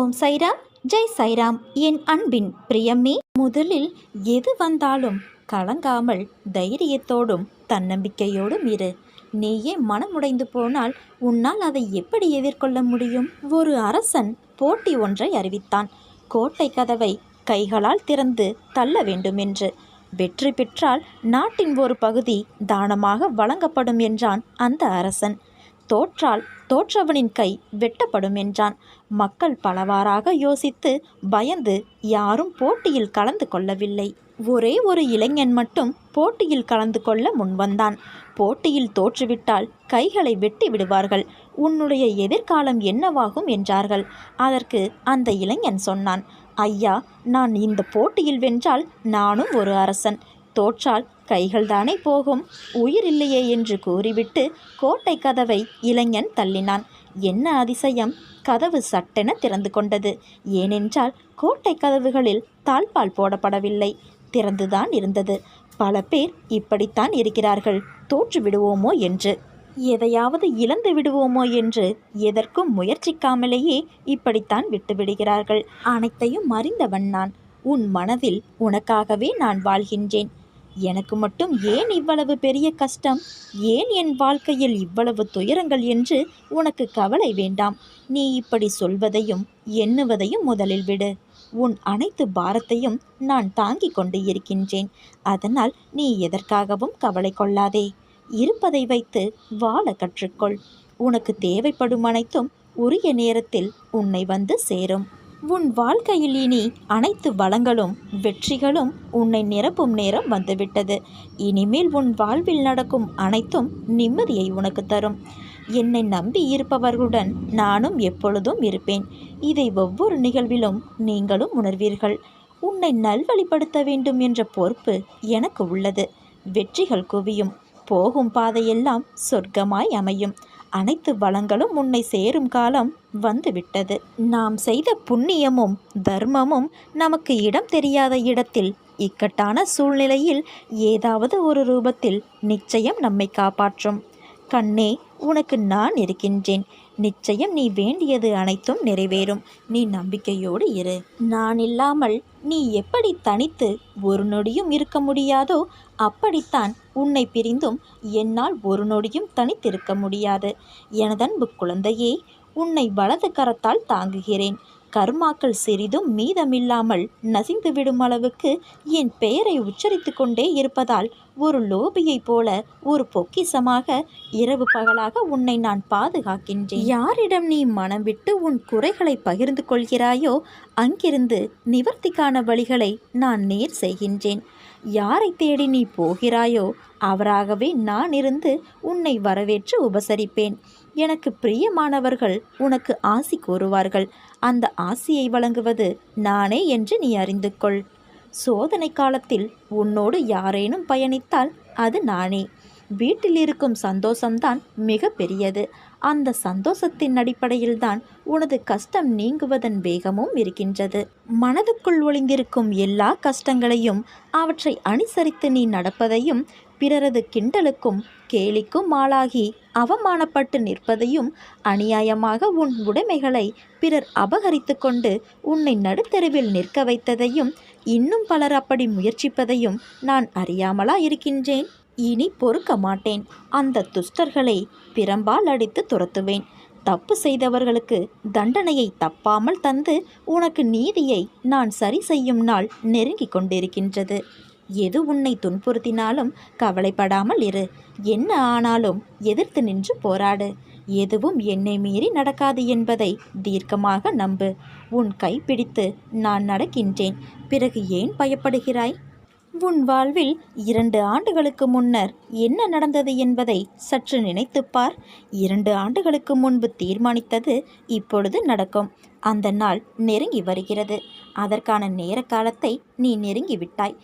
ஓம் சைராம் ஜெய் சைராம். என் அன்பின் பிரியமே முதலில் எது வந்தாலும் கலங்காமல் தைரியத்தோடும் தன்னம்பிக்கையோடும் இரு. நீயே மனமுடைந்து போனால் உன்னால் அதை எப்படி எதிர்கொள்ள முடியும்? ஒரு அரசன் போட்டி ஒன்றை அறிவித்தான். கோட்டை கதவை கைகளால் திறந்து தள்ள வேண்டுமென்று. வெற்றி பெற்றால் நாட்டின் ஒரு பகுதி தானமாக வழங்கப்படும் என்றான் அந்த அரசன். தோற்றால் தோற்றவனின் கை வெட்டப்படும் என்றான். மக்கள் பலவாறாக யோசித்து பயந்து யாரும் போட்டியில் கலந்து கொள்ளவில்லை. ஒரே ஒரு இளைஞன் மட்டும் போட்டியில் கலந்து கொள்ள முன்வந்தான் போட்டியில் தோற்றுவிட்டால் கைகளை வெட்டி விடுவார்கள். உன்னுடைய எதிர்காலம் என்னவாகும் என்றார்கள். அதற்கு அந்த இளைஞன் சொன்னான் ஐயா நான் இந்த போட்டியில் வென்றால் நானும் ஒரு அரசன். தோற்றால் கைகள்தானே போகும். உயிர் இல்லையே என்று கூறிவிட்டு கோட்டை கதவை இளைஞன் தள்ளினான். என்ன அதிசயம்? கதவு சட்டென திறந்து கொண்டது. ஏனென்றால் கோட்டை கதவுகளில் தாழ்பால் போடப்படவில்லை. திறந்துதான் இருந்தது. பல பேர் இப்படித்தான் இருக்கிறார்கள். தோற்று விடுவோமோ என்று. எதையாவது இழந்து விடுவோமோ என்று எதற்கும் முயற்சிக்காமலேயே இப்படித்தான் விட்டுவிடுகிறார்கள் அனைத்தையும் அறிந்தவன் நான். உன் மனதில் உனக்காகவே நான் வாழ்கின்றேன். எனக்கு மட்டும் ஏன் இவ்வளவு பெரிய கஷ்டம்? ஏன் என் வாழ்க்கையில் இவ்வளவு துயரங்கள் என்று உனக்கு கவலை வேண்டாம். நீ இப்படி சொல்வதையும் எண்ணுவதையும் முதலில் விடு. உன் அனைத்து பாரத்தையும் நான் தாங்கிக் கொண்டு இருக்கின்றேன். அதனால் நீ எதற்காகவும் கவலை கொள்ளாதே. இருப்பதை வைத்து வாழ கற்றுக்கொள். உனக்கு தேவைப்படும் அனைத்தும் உரிய நேரத்தில் உன்னை வந்து சேரும். உன் வாழ்க்கையில் இனி அனைத்து வளங்களும் வெற்றிகளும் உன்னை நிரப்பும் நேரம் வந்துவிட்டது. இனிமேல் உன் வாழ்வில் நடக்கும் அனைத்தும் நிம்மதியை உனக்கு தரும். என்னை நம்பி இருப்பவர்களுடன் நானும் எப்பொழுதும் இருப்பேன். இதை ஒவ்வொரு நிகழ்விலும் நீங்களும் உணர்வீர்கள். உன்னை நல்வழிப்படுத்த வேண்டும் என்ற பொறுப்பு எனக்கு உள்ளது. வெற்றிகள் குவியும். போகும் பாதையெல்லாம் சொர்க்கமாய் அமையும். அனைத்து வளங்களும் உன்னை சேரும் காலம் வந்துவிட்டது. நாம் செய்த புண்ணியமும் தர்மமும் நமக்கு இடம் தெரியாத இடத்தில் இக்கட்டான சூழ்நிலையில் ஏதாவது ஒரு ரூபத்தில் நிச்சயம் நம்மை காப்பாற்றும். கண்ணே உனக்கு நான் இருக்கின்றேன். நிச்சயம் நீ வேண்டியது அனைத்தும் நிறைவேறும். நீ நம்பிக்கையோடு இரு. நான் இல்லாமல் நீ எப்படி தனித்து ஒரு நொடியும் இருக்க முடியாதோ அப்படித்தான் உன்னை பிரிந்தும் என்னால் ஒரு நொடியும் தனித்திருக்க முடியாது. எனதன்பு குழந்தையே உன்னை வலது கரத்தால் தாங்குகிறேன். கர்மாக்கள் சிறிதும் மீதமில்லாமல் நசிந்துவிடும் அளவுக்கு என் பெயரை உச்சரித்து கொண்டே இருப்பதால் ஒரு லோபியைப் போல ஒரு பொக்கிசமாக இரவு பகலாக உன்னை நான் பாதுகாக்கின்றேன். யாரிடம் நீ மனம் விட்டு உன் குறைகளை பகிர்ந்து கொள்கிறாயோ அங்கிருந்து நிவர்த்திக்கான வழிகளை நான் நேர் செய்கின்றேன். யாரை தேடி நீ போகிறாயோ அவராகவே நான் இருந்து உன்னை வரவேற்று உபசரிப்பேன். எனக்கு பிரியமானவர்கள் உனக்கு ஆசி கூறுவார்கள். அந்த ஆசியை வழங்குவது நானே என்று நீ அறிந்து கொள் சோதனை காலத்தில் உன்னோடு யாரேனும் பயணித்தால் அது நானே. வீட்டில் இருக்கும் சந்தோஷம்தான் மிக பெரியது. அந்த சந்தோஷத்தின் அடிப்படையில்தான் உனது கஷ்டம் நீங்குவதன் வேகமும் இருக்கின்றது. மனதுக்குள் ஒளிந்திருக்கும் எல்லா கஷ்டங்களையும் அவற்றை அனுசரித்து நீ நடப்பதையும் பிறரது கிண்டலுக்கும் கேலிக்கும் ஆளாகி அவமானப்பட்டு நிற்பதையும் அநியாயமாக உன் உடைமைகளை பிறர் அபகரித்து கொண்டு உன்னை நடுத்தெருவில் நிற்க வைத்ததையும் இன்னும் பலர் அப்படி முயற்சிப்பதையும் நான் அறியாமலா இருக்கின்றேன் இனி பொறுக்க மாட்டேன். அந்த துஷ்டர்களை பிரம்பால் அடித்து துரத்துவேன். தப்பு செய்தவர்களுக்கு தண்டனையை தப்பாமல் தந்து உனக்கு நீதியை நான் சரி செய்யும் நாள் நெருங்கிக் கொண்டிருக்கின்றது. எது உன்னை துன்புறுத்தினாலும் கவலைப்படாமல் இரு. என்ன ஆனாலும் எதிர்த்து நின்று போராடு. எதுவும் என்னை மீறி நடக்காது என்பதை தீர்க்கமாக நம்பு. உன் கைப்பிடித்து நான் நடக்கின்றேன். பிறகு ஏன் பயப்படுகிறாய்? உன் வாழ்வில் இரண்டு ஆண்டுகளுக்கு முன்னர் என்ன நடந்தது என்பதை சற்று நினைத்துப்பார் இரண்டு ஆண்டுகளுக்கு முன்பு தீர்மானித்தது இப்பொழுது நடக்கும். அந்த நாள் நெருங்கி வருகிறது. அதற்கான நேர காலத்தை நீ நெருங்கி விட்டாய்